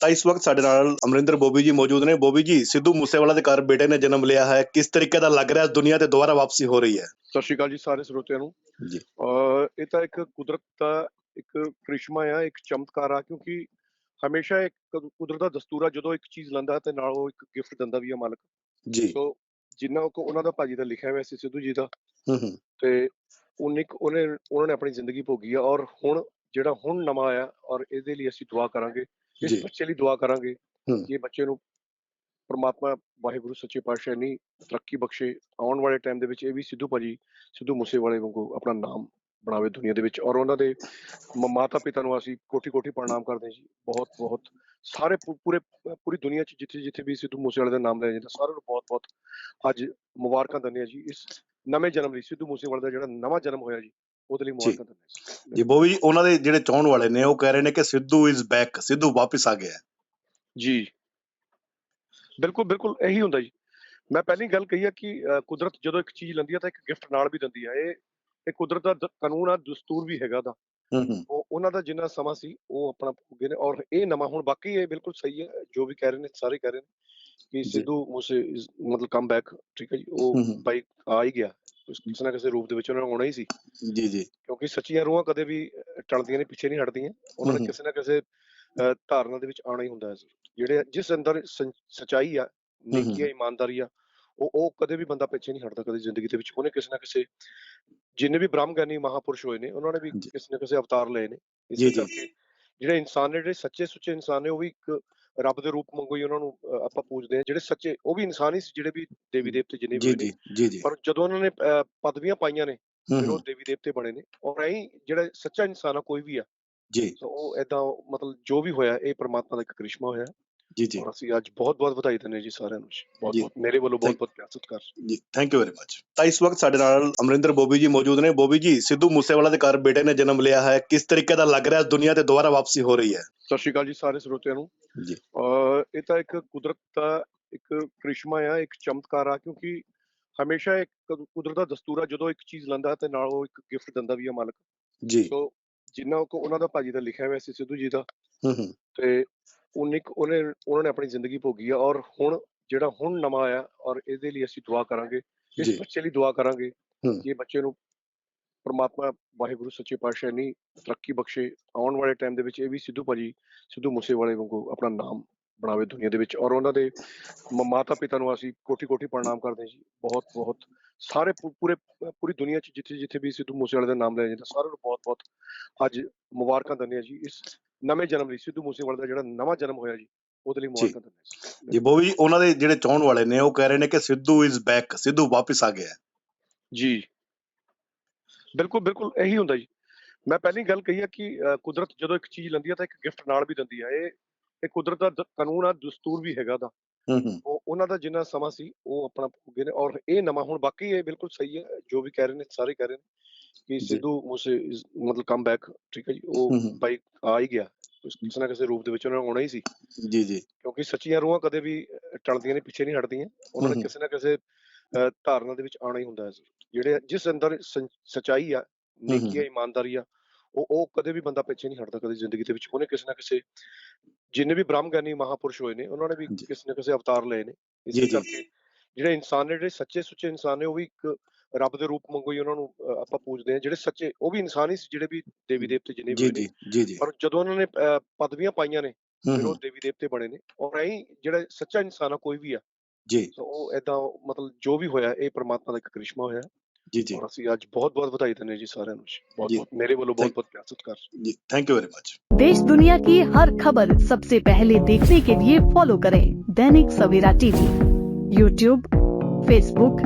ਤਾਂ ਇਸ ਵਕਤ ਸਾਡੇ ਨਾਲ ਅਮਰਿੰਦਰ ਬੋਬੀ ਜੀ ਮੌਜੂਦ ਨੇ। ਬੋਬੀ ਜੀ ਸਿੱਧੂ ਮੂਸੇਵਾਲਾ ਦੇ ਘਰ ਬੇਟੇ ਨੇ ਜਨਮ ਲਿਆ ਹੈ। ਕਿਸ ਤਰੀਕੇ ਦਾ ਲੱਗ ਰਿਹਾ ਦੁਨੀਆ ਤੇ ਦੁਬਾਰਾ ਵਾਪਸੀ ਹੋ ਰਹੀ ਹੈ? ਸਤਿ ਸ਼੍ਰੀ ਅਕਾਲ ਜੀ ਸਾਰੇ ਸਰੋਤਿਆਂ ਨੂੰ। ਜੀ। ਇਹ ਤਾਂ ਇੱਕ ਕੁਦਰਤ ਦਾ ਇੱਕ ਕ੍ਰਿਸ਼ਮਾ ਆ ਇੱਕ ਚਮਤਕਾਰ ਆ ਕਿਉਂਕਿ ਹਮੇਸ਼ਾ ਇੱਕ ਕੁਦਰਤ ਦਾ ਦਸਤੂਰ ਆ ਜਦੋਂ ਇੱਕ ਚੀਜ਼ ਲੈਂਦਾ ਤੇ ਨਾਲ ਉਹ ਇੱਕ ਗਿਫਟ ਦਿੰਦਾ ਵੀ ਆ ਮਾਲਕ। ਜੀ। ਸੋ ਜਿੰਨਾ ਕੋ ਉਹਨਾਂ ਦਾ ਭਾਜੀ ਦਾ ਲਿਖਿਆ ਹੋਇਆ ਸੀ ਸਿੱਧੂ ਜੀ ਦਾ ਹੂੰ ਹੂੰ। ਤੇ ਕੁ ਉਹਨੇ ਉਹਨਾਂ ਨੇ ਆਪਣੀ ਜ਼ਿੰਦਗੀ ਭੋਗੀ ਆ ਔਰ ਹੁਣ ਜਿਹੜਾ ਹੁਣ ਨਵਾਂ ਆਇਆ ਔਰ ਇਹਦੇ ਲਈ ਅਸੀਂ ਦੁਆ ਕਰਾਂਗੇ ਇਸ। ਬੱਚੇ ਲਈ ਦੁਆ ਕਰਾਂਗੇ। ਕਿ ਇਹ ਬੱਚੇ ਨੂੰ ਪ੍ਰਮਾਤਮਾ ਵਾਹਿਗੁਰੂ ਸੱਚੇ ਪਾਤਸ਼ਾਹ ਨੇ ਤਰੱਕੀ ਬਖਸ਼ੇ ਆਉਣ ਵਾਲੇ ਟਾਈਮ ਦੇ ਵਿੱਚ ਇਹ ਵੀ ਸਿੱਧੂ ਭਾਜੀ ਸਿੱਧੂ ਮੂਸੇਵਾਲੇ ਵਾਂਗੂ ਆਪਣਾ ਨਾਮ ਬਣਾਵੇ ਦੁਨੀਆ ਦੇ ਵਿੱਚ ਔਰ ਉਹਨਾਂ ਦੇ ਮਾਤਾ ਪਿਤਾ ਨੂੰ ਅਸੀਂ ਕੋਟੀ ਕੋਟੀ ਪ੍ਰਣਾਮ ਕਰਦੇ ਹਾਂ ਜੀ ਬਹੁਤ ਬਹੁਤ ਸਾਰੇ ਪੂਰੇ ਪੂਰੀ ਦੁਨੀਆ 'ਚ ਜਿੱਥੇ ਜਿੱਥੇ ਵੀ ਸਿੱਧੂ ਮੂਸੇਵਾਲੇ ਦਾ ਨਾਮ ਲਿਆ ਜਾਂਦਾ ਸਾਰਿਆਂ ਨੂੰ ਬਹੁਤ ਬਹੁਤ ਅੱਜ ਮੁਬਾਰਕਾਂ ਦਿੰਦੇ ਹਾਂ ਜੀ ਇਸ ਨਵੇਂ ਜਨਮ ਲਈ ਸਿੱਧੂ ਮੂਸੇਵਾਲੇ ਦਾ ਜਿਹੜਾ ਨਵਾਂ ਜਨਮ ਹੋਇਆ ਜੀ ਉਹਦੇ ਲਈ ਮੁਬਾਰਕਾਂ ਹਾਂ ਜੀ ਬੋਬੀ ਜੀ ਉਹਨਾਂ ਦੇ ਜਿਹੜੇ ਚਾਹਣ ਵਾਲੇ ਨੇ ਉਹ ਕਹਿ ਰਹੇ ਨੇ ਕਿ ਸਿੱਧੂ ਇਜ਼ ਬੈਕ ਸਿੱਧੂ ਵਾਪਸ ਆ ਗਿਆ। ਜੀ। ਬਿਲਕੁਲ ਬਿਲਕੁਲ ਇਹੀ ਹੁੰਦਾ ਜੀ। ਮੈਂ ਪਹਿਲੀ ਗੱਲ ਕਹੀ ਆ ਕਿ ਕੁਦਰਤ ਜਦੋਂ ਇੱਕ ਚੀਜ਼ ਲੈਂਦੀ ਆ ਤਾਂ ਇੱਕ ਗਿਫਟ ਨਾਲ ਵੀ ਦਿੰਦੀ ਆ। ਇਹ ਇਹ ਕੁਦਰਤ ਦਾ ਕਾਨੂੰਨ ਆ ਦਸਤੂਰ ਵੀ ਹੈਗਾ ਦਾ। ਹੂੰ ਹੂੰ। ਉਹ ਉਹਨਾਂ ਦਾ ਜਿੰਨਾ ਸਮਾਂ ਸੀ ਉਹ ਆਪਣਾ ਭੋਗੇ ਨੇ। ਔਰ ਇਹ ਨਵਾਂ ਹੁਣ ਬਾਕੀ ਇਹ ਬਿਲਕੁਲ ਸਹੀ ਹੈ ਜੋ ਵੀ ਕਹਿ ਰਹੇ ਨੇ ਸਾਰੇ ਕਹਿ ਰਹੇ ਨੇ ਕਿ। ਸਿੱਧੂ ਮੂਸੇ ਮਤਲਬ ਕਮ ਬੈਕ ਠੀਕ ਹੈ ਜੀ ਉਹ। ਬਾਈ ਆ ਹੀ ਗਿਆ। ਕਿਸੇ ਨਾ ਕਿਸੇ ਰੂਪ ਦੇ ਵਿੱਚ ਉਹਨਾਂ ਨੂੰ ਆਉਣਾ ਹੀ ਸੀ। ਜੀ ਜੀ। ਕਿਉਂਕਿ ਸੱਚੀਆਂ ਰੂਹਾਂ ਕਦੇ ਵੀ ਟਲਦੀਆਂ ਨੇ ਪਿੱਛੇ ਨਹੀਂ ਹਟਦੀਆਂ। ਉਹਨਾਂ ਨੇ। ਕਿਸੇ ਨਾ ਕਿਸੇ ਧਾਰਨਾ ਦੇ ਵਿੱਚ ਆਉਣਾ ਹੀ ਹੁੰਦਾ ਹੈ ਜਿਹੜੇ ਜਿਸ ਅੰਦਰ ਸਚਾਈ ਆ ਨੇਕੀ ਆ ਇਮਾਨਦਾਰੀ ਆ ਉਹ ਉਹ ਕਦੇ ਵੀ ਬੰਦਾ ਪਿੱਛੇ ਨਹੀਂ ਹਟਦਾ ਕਦੇ ਜ਼ਿੰਦਗੀ ਦੇ ਵਿੱਚ। ਉਹਨੇ ਕਿਸੇ ਨਾ ਕਿਸੇ ਜਿੰਨੇ ਵੀ ਬ੍ਰਹਮ ਗਿਆਨੀ ਮਹਾਪੁਰਸ਼ ਹੋਏ ਨੇ ਉਹਨਾਂ ਨੇ ਵੀ। ਕਿਸੇ ਨਾ ਕਿਸੇ ਅਵਤਾਰ ਲਏ ਨੇ। ਇਸੇ। ਕਰਕੇ ਜਿਹੜੇ ਇਨਸਾਨ ਨੇ ਜਿਹੜੇ ਸੱਚੇ ਸੁੱਚੇ ਇਨਸਾਨ ਨੇ ਉਹ ਵੀ ਇੱਕ ਰੱਬ ਦੇ ਰੂਪ ਵਾਂਗੂ ਹੀ ਉਹਨਾਂ ਨੂੰ ਆਪਾਂ ਪੂਜਦੇ ਹਾਂ। ਜਿਹੜੇ ਸੱਚੇ ਉਹ ਵੀ ਇਨਸਾਨ ਹੀ ਸੀ ਜਿਹੜੇ ਵੀ ਦੇਵੀ ਦੇਵਤੇ ਜਿੰਨੇ ਵੀ ਨੇ। ਜੀ ਜੀ ਜੀ। ਪਰ ਜਦੋਂ ਉਹਨਾਂ ਨੇ ਪਦਵੀਆਂ ਪਾਈਆਂ ਨੇ ਫਿਰ ਉਹ ਹੂੰ, ਦੇਵੀ ਦੇਵਤੇ ਬਣੇ ਨੇ। ਔਰ ਐਂ ਜਿਹੜਾ ਸੱਚਾ ਇਨਸਾਨ ਆ ਕੋਈ ਵੀ ਆ। ਜੀ। ਸੋ ਉਹ ਏਦਾਂ ਮਤਲਬ ਜੋ ਵੀ ਹੋਇਆ ਇਹ ਪ੍ਰਮਾਤਮਾ ਦਾ ਇੱਕ ਕ੍ਰਿਸ਼ਮਾ ਹੋਇਆ। ਜੀ ਜੀ। ਔਰ ਅਸੀਂ ਅੱਜ ਬਹੁਤ ਬਹੁਤ ਵਧਾਈ ਦਿੰਦੇ ਜੀ ਸਾਰਿਆਂ ਨੂੰ ਬਹੁਤ। ਬਹੁਤ ਮੇਰੇ ਵੱਲੋਂ ਬਹੁਤ ਬਹੁਤ ਪਿਆਰ ਸਤਿਕਾਰ। ਜੀ ਥੈਂਕ ਯੂ ਵੈਰੀ ਮਚ ਤਾਂ ਇਸ ਵਕਤ ਸਾਡੇ ਨਾਲ ਅਮਰਿੰਦਰ ਬੋਬੀ ਜੀ ਮੌਜੂਦ ਨੇ। ਬੋਬੀ ਜੀ ਸਿੱਧੂ ਮੂਸੇਵਾਲਾ ਦੇ ਘਰ ਬੇਟੇ ਨੇ ਜਨਮ ਲਿਆ ਹੈ। ਕਿਸ ਤਰੀਕੇ ਦਾ ਲੱਗ ਰਿਹਾ ਦੁਨੀਆ ਤੇ ਦੁਬਾਰਾ ਵਾਪਸੀ ਹੋ ਰਹੀ ਹੈ? ਸਤਿ ਸ਼੍ਰੀ ਅਕਾਲ ਜੀ ਸਾਰੇ ਸਰੋਤਿਆਂ ਨੂੰ। ਜੀ। ਇਹ ਤਾਂ ਇੱਕ ਕੁਦਰਤ ਦਾ ਇੱਕ ਕ੍ਰਿਸ਼ਮਾ ਆ ਇੱਕ ਚਮਤਕਾਰ ਆ ਕਿਉਂਕਿ ਹਮੇਸ਼ਾ ਇੱਕ ਕੁਦਰਤ ਦਾ ਦਸਤੂਰ ਆ। ਜਦੋਂ ਇੱਕ ਚੀਜ਼ ਲੈਂਦਾ ਤੇ ਨਾਲ ਉਹ ਇੱਕ ਗਿਫਟ ਦਿੰਦਾ ਵੀ ਆ ਮਾਲਕ। ਜੀ। ਸੋ ਜਿੰਨਾ ਕੋ ਉਹਨਾਂ ਦਾ ਭਾਜੀ ਦਾ ਲਿਖਿਆ ਹੋਇਆ ਸੀ ਸਿੱਧੂ ਜੀ ਦਾ ਹੂੰ ਹੂੰ। ਤੇ ਕੁ ਉਹਨੇ ਉਹਨਾਂ ਨੇ ਆਪਣੀ ਜ਼ਿੰਦਗੀ ਭੋਗੀ ਆ ਔਰ ਹੁਣ ਜਿਹੜਾ ਹੁਣ ਨਵਾਂ ਆਇਆ ਔਰ ਇਹਦੇ ਲਈ ਅਸੀਂ ਦੁਆ ਕਰਾਂਗੇ ਇਸ। ਬੱਚੇ ਲਈ ਦੁਆ ਕਰਾਂਗੇ। ਕਿ ਬੱਚੇ ਨੂੰ ਪ੍ਰਮਾਤਮਾ ਵਾਹਿਗੁਰੂ ਸੱਚੇ ਪਾਤਸ਼ਾਹ ਨੇ ਤਰੱਕੀ ਬਖਸ਼ੇ ਆਉਣ ਵਾਲੇ ਟਾਈਮ ਦੇ ਵਿੱਚ ਇਹ ਵੀ ਸਿੱਧੂ ਭਾਜੀ ਸਿੱਧੂ ਮੂਸੇਵਾਲੇ ਵਾਂਗੂ ਆਪਣਾ ਨਾਮ ਬਣਾਵੇ ਦੁਨੀਆ ਦੇ ਵਿੱਚ ਔਰ ਉਹਨਾਂ ਦੇ ਮਾਤਾ ਪਿਤਾ ਨੂੰ ਅਸੀਂ ਕੋਟੀ ਕੋਟੀ ਪ੍ਰਣਾਮ ਕਰਦੇ ਜੀ ਬਹੁਤ ਬਹੁਤ ਸਾਰੇ ਪੂਰੇ ਪੂਰੀ ਦੁਨੀਆ 'ਚ ਜਿੱਥੇ ਜਿੱਥੇ ਵੀ ਸਿੱਧੂ ਮੂਸੇਵਾਲੇ ਦਾ ਨਾਮ ਲਿਆ ਜਾਂਦਾ ਸਾਰਿਆਂ ਨੂੰ ਬਹੁਤ ਬਹੁਤ ਅੱਜ ਮੁਬਾਰਕਾਂ ਦਿੰਦੇ ਹਾਂ ਜੀ ਇਸ ਨਵੇਂ ਜਨਮ ਲਈ ਸਿੱਧੂ ਮੂਸੇਵਾਲੇ ਦਾ ਜਿਹੜਾ ਨਵਾਂ ਜਨਮ ਹੋਇਆ ਜੀ ਉਹਦੇ ਲਈ ਮੁਬਾਰਕਾਂ ਦਿੰਦੇ ਹਾਂ ਜੀ। ਬੋਬੀ ਉਹਨਾਂ ਦੇ ਜਿਹੜੇ ਚਾਹਣ ਵਾਲੇ ਨੇ ਉਹ ਕਹਿ ਰਹੇ ਨੇ ਕਿ ਸਿੱਧੂ ਇਜ਼ ਬੈਕ ਸਿੱਧੂ ਵਾਪਸ ਆ ਗਿਆ। ਜੀ। ਬਿਲਕੁਲ ਬਿਲਕੁਲ ਇਹੀ ਹੁੰਦਾ ਜੀ। ਮੈਂ ਪਹਿਲੀ ਗੱਲ ਕਹੀ ਆ ਕਿ ਕੁਦਰਤ ਜਦੋਂ ਇੱਕ ਚੀਜ਼ ਲੈਂਦੀ ਆ ਤਾਂ ਇੱਕ ਗਿਫਟ ਨਾਲ ਵੀ ਦਿੰਦੀ ਆ। ਇਹ ਇਹ ਕੁਦਰਤ ਦਾ ਕਾਨੂੰਨ ਆ ਦਸਤੂਰ ਵੀ ਹੈਗਾ ਦਾ ਹੂੰ ਹੂੰ। ਉਹ ਉਹਨਾਂ ਦਾ ਜਿੰਨਾ ਸਮਾਂ ਸੀ ਉਹ ਆਪਣਾ ਭੋਗੇ ਨੇ। ਔਰ ਇਹ ਨਵਾਂ ਹੁਣ ਬਾਕੀ ਇਹ ਬਿਲਕੁਲ ਸਹੀ ਹੈ ਜੋ ਵੀ ਕਹਿ ਰਹੇ ਨੇ ਸਾਰੇ ਕਹਿ ਰਹੇ ਨੇ। ਕਿ ਜੀ। ਸਿੱਧੂ ਮੂਸੇ ਮਤਲਬ ਕਮ ਬੈਕ ਠੀਕ ਹੈ ਜੀ ਉਹ। ਬਾਈ ਆ ਹੀ ਗਿਆ ਉਸ- ਕਿਸੇ ਨਾ ਕਿਸੇ ਰੂਪ ਦੇ ਵਿੱਚ ਉਹਨਾਂ ਨੂੰ ਆਉਣਾ ਹੀ ਸੀ ਜੀ ਜੀ ਕਿਉਂਕਿ ਸੱਚੀਆਂ ਰੂਹਾਂ ਕਦੇ ਵੀ ਟਲਦੀਆਂ ਨੇ ਪਿੱਛੇ ਨਹੀਂ ਹਟਦੀਆਂ ਉਹਨਾਂ ਨੇ। ਕਿਸੇ ਨਾ ਕਿਸੇ ਧਾਰਨਾ ਦੇ ਵਿੱਚ ਆਉਣਾ ਹੀ ਹੁੰਦਾ ਹੈ ਜਿਹੜੇ ਜਿਸ ਅੰਦਰ ਸਚਾਈ ਆ ਨੇਕੀ ਆ ਇਮਾਨਦਾਰੀ ਆ ਉਹ ਉਹ ਕਦੇ ਵੀ ਬੰਦਾ ਪਿੱਛੇ ਨਹੀਂ ਹਟਦਾ ਕਦੇ ਜ਼ਿੰਦਗੀ ਦੇ ਵਿੱਚ ਉਹਨੇ ਕਿਸੇ ਨਾ ਕਿਸੇ ਜਿੰਨੇ ਵੀ ਬ੍ਰਹਮ ਗਿਆਨੀ ਮਹਾਪੁਰਸ਼ ਹੋਏ ਨੇ ਉਹਨਾਂ ਨੇ ਵੀ। ਕਿਸੇ ਨਾ ਕਿਸੇ ਅਵਤਾਰ ਲਏ ਨੇ ਇਸੇ। ਕਰਕੇ ਜਿਹੜੇ ਇਨਸਾਨ ਨੇ ਜਿਹੜੇ ਸੱਚੇ ਸੁੱਚੇ ਇਨਸਾਨ ਨੇ ਉਹ ਵੀ ਇੱਕ ਰੱਬ ਦੇ ਰੂਪ ਵਾਂਗੂ ਹੀ ਉਹਨਾਂ ਨੂੰ ਅਹ, ਆਪਾਂ ਪੂਜਦੇ ਹਾਂ ਜਿਹੜੇ ਸੱਚੇ ਉਹ ਵੀ ਇਨਸਾਨ ਹੀ ਸੀ ਜਿਹੜੇ ਵੀ ਦੇਵੀ ਦੇਵਤੇ ਜਿੰਨੇ ਵੀ ਜੀ ਹੋਏ ਨੇ ਜੀ ਜੀ ਜੀ ਪਰ ਜਦੋਂ ਉਹਨਾਂ ਨੇ ਅਹ, ਪਦਵੀਆਂ ਪਾਈਆਂ ਨੇ ਹੂੰ ਫਿਰ ਉਹ ਹੂੰ, ਦੇਵੀ ਦੇਵਤੇ ਬਣੇ ਨੇ ਔਰ ਐਂ ਜਿਹੜਾ ਸੱਚਾ ਇਨਸਾਨ ਆ ਕੋਈ ਵੀ ਆ ਜੀ ਸੋ ਉਹ ਏਦਾਂ ਮਤਲਬ ਜੋ ਵੀ ਹੋਇਆ ਇਹ ਪ੍ਰਮਾਤਮਾ ਦਾ ਇੱਕ ਕ੍ਰਿਸ਼ਮਾ ਹੋਇਆ ਜੀ ਜੀ ਔਰ ਅਸੀਂ ਅੱਜ ਬਹੁਤ ਬਹੁਤ ਵਧਾਈ ਦਿੰਦੇ ਹਾਂ ਜੀ ਸਾਰਿਆਂ ਨੂੰ ਬਹੁਤ ਜੀ। ਬਹੁਤ ਮੇਰੇ ਵੱਲੋਂ ਬਹੁਤ Thank- ਬਹੁਤ ਪਿਆਰ ਸਤਿਕਾਰ ji thank you very much देश दुनिया की हर खबर सबसे पहले देखने के लिए फॉलो करें Dainik Savera TV YouTube Facebook